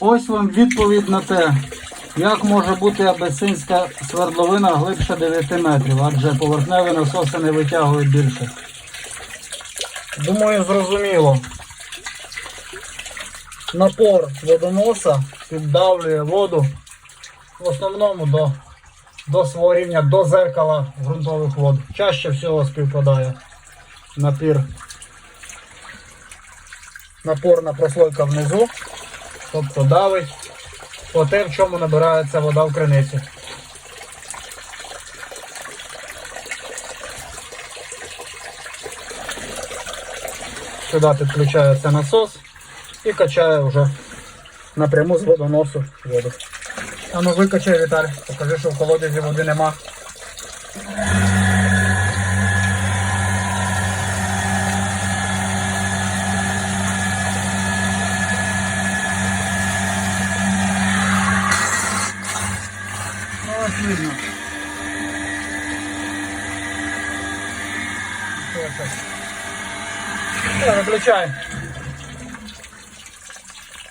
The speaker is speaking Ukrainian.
Ось вам відповідь на те, як може бути абесинська свердловина глибше 9 метрів, адже поверхневі насоси не витягують більше. Думаю, зрозуміло. Напор водоноса піддавлює воду в основному до, до свого до зеркала ґрунтових вод. Чаще всього співпадає напір. Напорна прослойка внизу, тобто давить по те, в чому набирається вода в криниці. Сюди підключається насос і качає вже напряму з водоносу воду. А ну викачай, Віталій, покажи, що в колодязі води нема. Ось видно. Все, все. Все, виключай.